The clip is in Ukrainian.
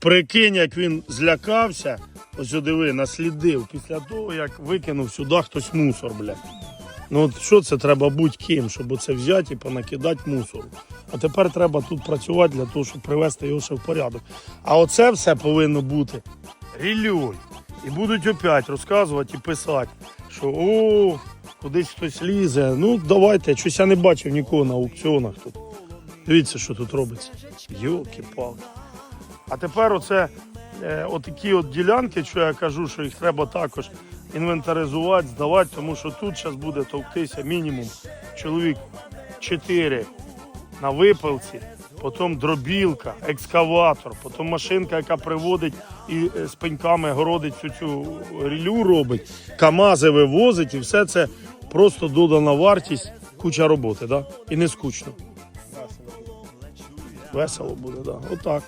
Прикинь, як він злякався, ось диви, наслідив після того, як викинув сюди хтось мусор, блядь. Ну от що це треба бути ким, щоб оце взяти і понакидати мусору. А тепер треба тут працювати для того, щоб привести його ще в порядок. А оце все повинно бути ріллею. І будуть опять розказувати і писати, що о, кудись хтось лізе. Ну давайте, щось я не бачив нікого на аукціонах тут. Дивіться, що тут робиться. Йолки-палки. А тепер оце е, отакі от ділянки, що я кажу, що їх треба також інвентаризувати, здавати, тому що тут зараз буде товктися мінімум чоловік 4 на випилці, потім дробілка, екскаватор, потім машинка, яка приводить і е, з пеньками городить цю цю рілю робить, камази вивозить, і все це просто додана вартість, куча роботи, да? і не скучно. Весело буде, так. Да. Отак.